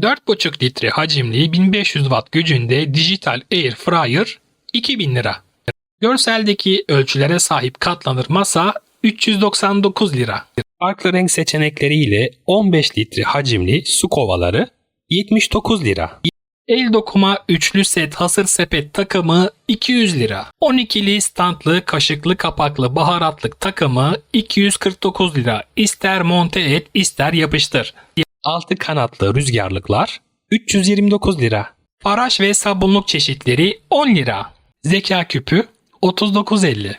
4,5 litre hacimli 1500 watt gücünde dijital air fryer 2000 lira. Görseldeki ölçülere sahip katlanır masa 399 lira. Farklı renk seçenekleriyle 15 litre hacimli su kovaları 79 lira. El dokuma üçlü set hasır sepet takımı 200 lira. 12'li standlı kaşıklı kapaklı baharatlık takımı 249 lira. İster monte et ister yapıştır. Altı kanatlı rüzgarlıklar 329 lira. Faraş ve sabunluk çeşitleri 10 lira. Zeka küpü 39.50.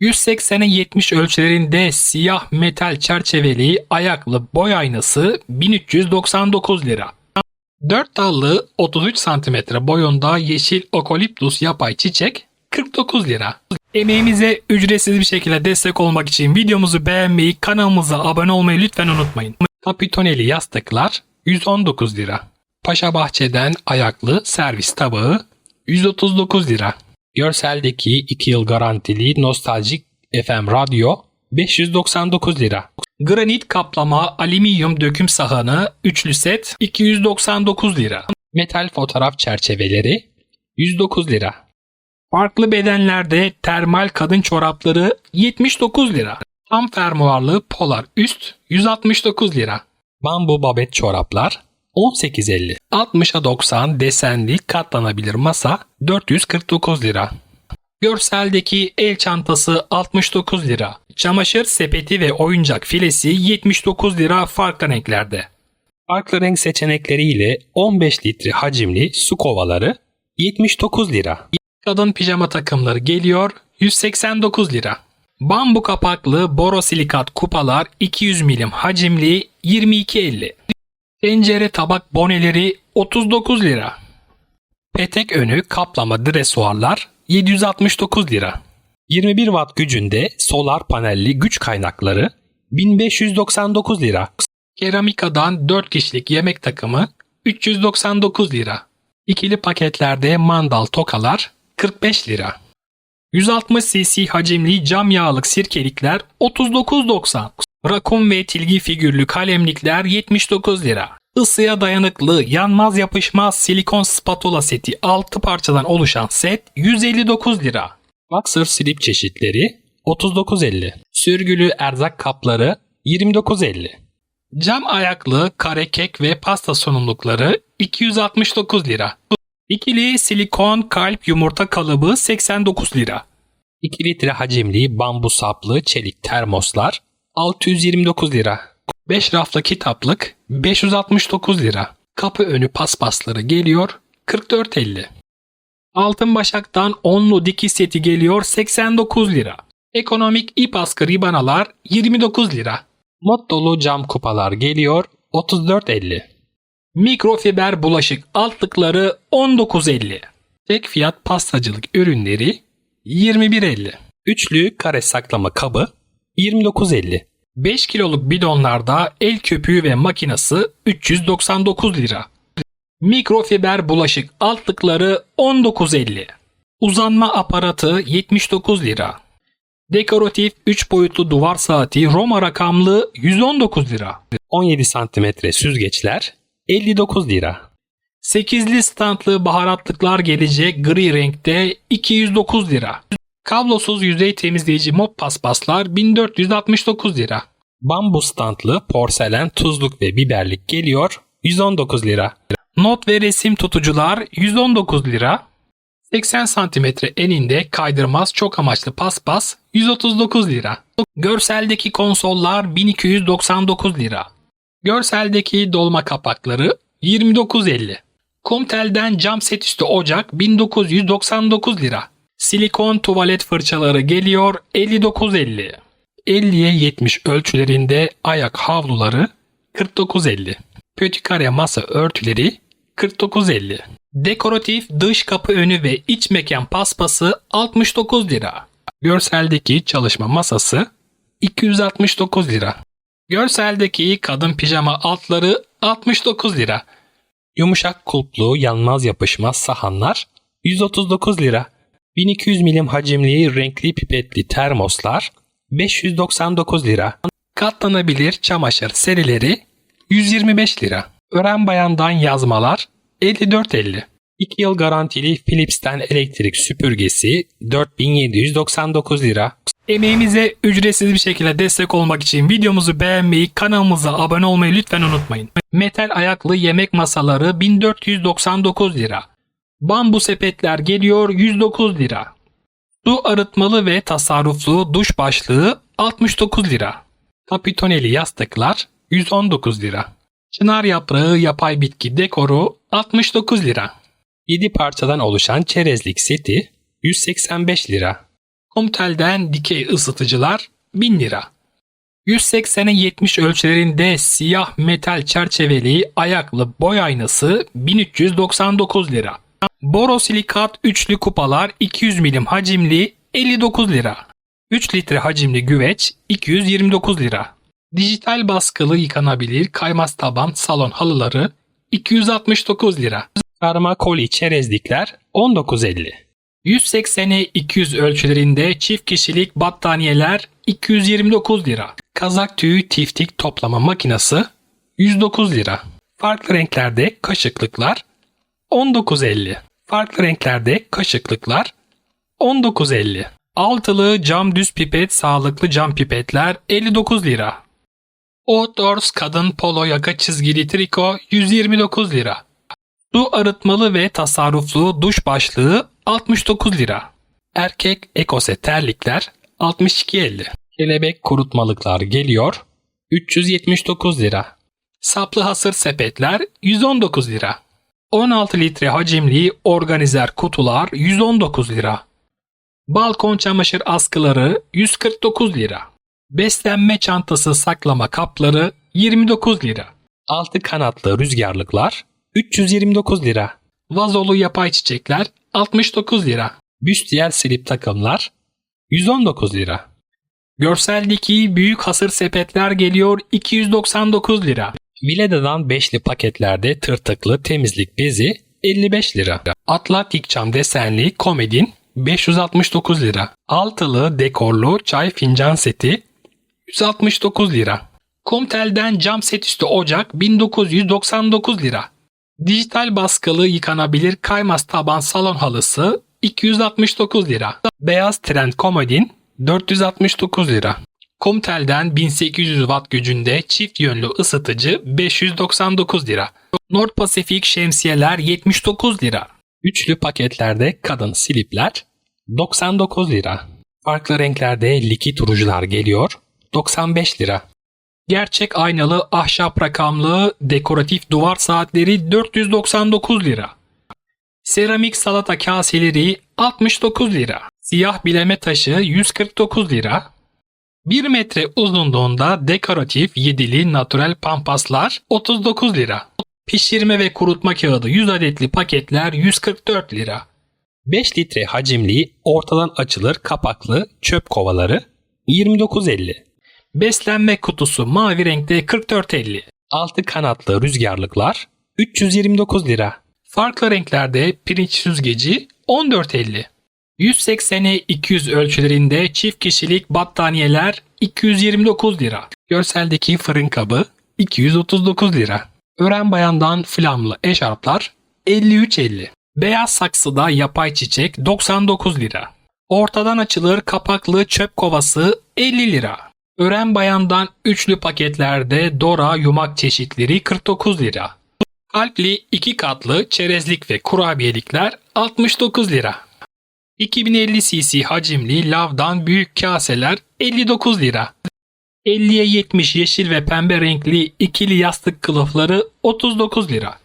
180'e 70 ölçülerinde siyah metal çerçeveli ayaklı boy aynası 1399 lira. 4 dallı 33 cm boyunda yeşil okoliptus yapay çiçek 49 lira. Emeğimize ücretsiz bir şekilde destek olmak için videomuzu beğenmeyi, kanalımıza abone olmayı lütfen unutmayın. Kapitoneli yastıklar 119 lira. Paşa Bahçe'den ayaklı servis tabağı 139 lira. Görseldeki 2 yıl garantili nostaljik FM radyo 599 lira. Granit kaplama alüminyum döküm sahanı üçlü set 299 lira. Metal fotoğraf çerçeveleri 109 lira. Farklı bedenlerde termal kadın çorapları 79 lira. Tam fermuarlı polar üst 169 lira. Bambu babet çoraplar 18.50. 60'a 90 desenli katlanabilir masa 449 lira. Görseldeki el çantası 69 lira. Çamaşır sepeti ve oyuncak filesi 79 lira farklı renklerde. Farklı renk seçenekleriyle 15 litre hacimli su kovaları 79 lira. Kadın pijama takımları geliyor 189 lira. Bambu kapaklı borosilikat kupalar 200 milim hacimli 22.50. Tencere tabak boneleri 39 lira. Petek önü kaplama dresuarlar 769 lira. 21 watt gücünde solar panelli güç kaynakları 1599 lira. Keramikadan 4 kişilik yemek takımı 399 lira. İkili paketlerde mandal tokalar 45 lira. 160 cc hacimli cam yağlık sirkelikler 39.90. Rakun ve tilgi figürlü kalemlikler 79 lira. Isıya dayanıklı, yanmaz yapışmaz silikon spatula seti 6 parçadan oluşan set 159 lira. Boxer slip çeşitleri 39.50. Sürgülü erzak kapları 29.50. Cam ayaklı kare kek ve pasta sunumlukları 269 lira. İkili silikon kalp yumurta kalıbı 89 lira. 2 litre hacimli bambu saplı çelik termoslar 629 lira. 5 raflı kitaplık 569 lira. Kapı önü paspasları geliyor 44.50. Altın başaktan onlu dikiş seti geliyor 89 lira. Ekonomik ip askı ribanalar 29 lira. Mod dolu cam kupalar geliyor 34.50. Mikrofiber bulaşık altlıkları 19.50. Tek fiyat pastacılık ürünleri 21.50. Üçlü kare saklama kabı 29.50. 5 kiloluk bidonlarda el köpüğü ve makinası 399 lira. Mikrofiber bulaşık altlıkları 19.50. Uzanma aparatı 79 lira. Dekoratif 3 boyutlu duvar saati Roma rakamlı 119 lira. 17 santimetre süzgeçler 59 lira. 8'li standlı baharatlıklar gelecek gri renkte 209 lira. Kablosuz yüzey temizleyici mop paspaslar 1469 lira. Bambu standlı porselen tuzluk ve biberlik geliyor 119 lira. Not ve resim tutucular 119 lira. 80 cm eninde kaydırmaz çok amaçlı paspas 139 lira. Görseldeki konsollar 1299 lira. Görseldeki dolma kapakları 29.50. Kumtel'den cam set üstü ocak 1999 lira. Silikon tuvalet fırçaları geliyor 59.50. 50'ye 70 ölçülerinde ayak havluları 49.50. Pötikare masa örtüleri 49.50. Dekoratif dış kapı önü ve iç mekan paspası 69 lira. Görseldeki çalışma masası 269 lira. Görseldeki kadın pijama altları 69 lira. Yumuşak kulplu yanmaz yapışmaz sahanlar 139 lira. 1200 milim hacimli renkli pipetli termoslar 599 lira. Katlanabilir çamaşır serileri 125 lira. Ören bayandan yazmalar 54.50. 2 yıl garantili Philips'ten elektrik süpürgesi 4799 lira. Emeğimize ücretsiz bir şekilde destek olmak için videomuzu beğenmeyi, kanalımıza abone olmayı lütfen unutmayın. Metal ayaklı yemek masaları 1499 lira. Bambu sepetler geliyor 109 lira. Su arıtmalı ve tasarruflu duş başlığı 69 lira. Kapitoneli yastıklar 119 lira. Çınar yaprağı yapay bitki dekoru 69 lira. 7 parçadan oluşan çerezlik seti 185 lira. Komtel'den dikey ısıtıcılar 1000 lira. 180'e 70 ölçülerinde siyah metal çerçeveli ayaklı boy aynası 1399 lira. Borosilikat üçlü kupalar 200 milim hacimli 59 lira. 3 litre hacimli güveç 229 lira. Dijital baskılı yıkanabilir kaymaz taban salon halıları 269 lira. Karma koli çerezlikler 19.50. 180'e 200 ölçülerinde çift kişilik battaniyeler 229 lira. Kazak tüyü tiftik toplama makinesi 109 lira. Farklı renklerde kaşıklıklar 19.50. Farklı renklerde kaşıklıklar 19.50. Altılı cam düz pipet sağlıklı cam pipetler 59 lira. Outdoors kadın polo yaka çizgili triko 129 lira. Su arıtmalı ve tasarruflu duş başlığı 69 lira. Erkek ekose terlikler 62.50. Kelebek kurutmalıklar geliyor 379 lira. Saplı hasır sepetler 119 lira. 16 litre hacimli organizer kutular 119 lira. Balkon çamaşır askıları 149 lira. Beslenme çantası saklama kapları 29 lira. Altı kanatlı rüzgarlıklar 329 lira. Vazolu yapay çiçekler 69 lira. Büstiyer silip takımlar 119 lira. Görseldeki büyük hasır sepetler geliyor 299 lira. Vileda'dan beşli paketlerde tırtıklı temizlik bezi 55 lira. Atlantik cam desenli komedin 569 lira. Altılı dekorlu çay fincan seti 169 lira. Komtel'den cam set üstü ocak 1999 lira. Dijital baskılı yıkanabilir kaymaz taban salon halısı 269 lira. Beyaz trend komodin 469 lira. Komtel'den 1800 watt gücünde çift yönlü ısıtıcı 599 lira. Nord Pasifik şemsiyeler 79 lira. Üçlü paketlerde kadın silipler 99 lira. Farklı renklerde likit rujular geliyor 95 lira. Gerçek aynalı ahşap rakamlı dekoratif duvar saatleri 499 lira. Seramik salata kaseleri 69 lira. Siyah bileme taşı 149 lira. 1 metre uzunluğunda dekoratif yedili natural pampaslar 39 lira. Pişirme ve kurutma kağıdı 100 adetli paketler 144 lira. 5 litre hacimli ortadan açılır kapaklı çöp kovaları 29.50. Beslenme kutusu mavi renkte 44.50. Altı kanatlı rüzgarlıklar 329 lira. Farklı renklerde pirinç süzgeci 14.50. 180'e 200 ölçülerinde çift kişilik battaniyeler 229 lira. Görseldeki fırın kabı 239 lira. Ören bayandan flamlı eşarplar 53.50. Beyaz saksıda yapay çiçek 99 lira. Ortadan açılır kapaklı çöp kovası 50 lira. Ören bayandan üçlü paketlerde Dora yumak çeşitleri 49 lira. Kalpli iki katlı çerezlik ve kurabiyelikler 69 lira. 2050 cc hacimli lavdan büyük kaseler 59 lira. 50'ye 70 yeşil ve pembe renkli ikili yastık kılıfları 39 lira.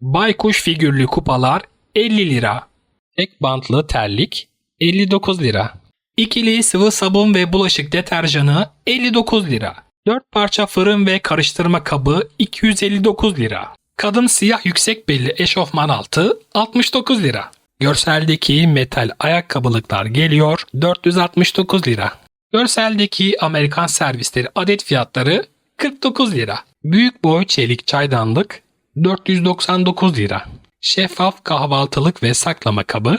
Baykuş figürlü kupalar 50 lira. Tek bantlı terlik 59 lira. İkili sıvı sabun ve bulaşık deterjanı 59 lira. 4 parça fırın ve karıştırma kabı 259 lira. Kadın siyah yüksek belli eşofman altı 69 lira. Görseldeki metal ayakkabılıklar geliyor 469 lira. Görseldeki Amerikan servisleri adet fiyatları 49 lira. Büyük boy çelik çaydanlık 499 lira. Şeffaf kahvaltılık ve saklama kabı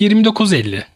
29.50.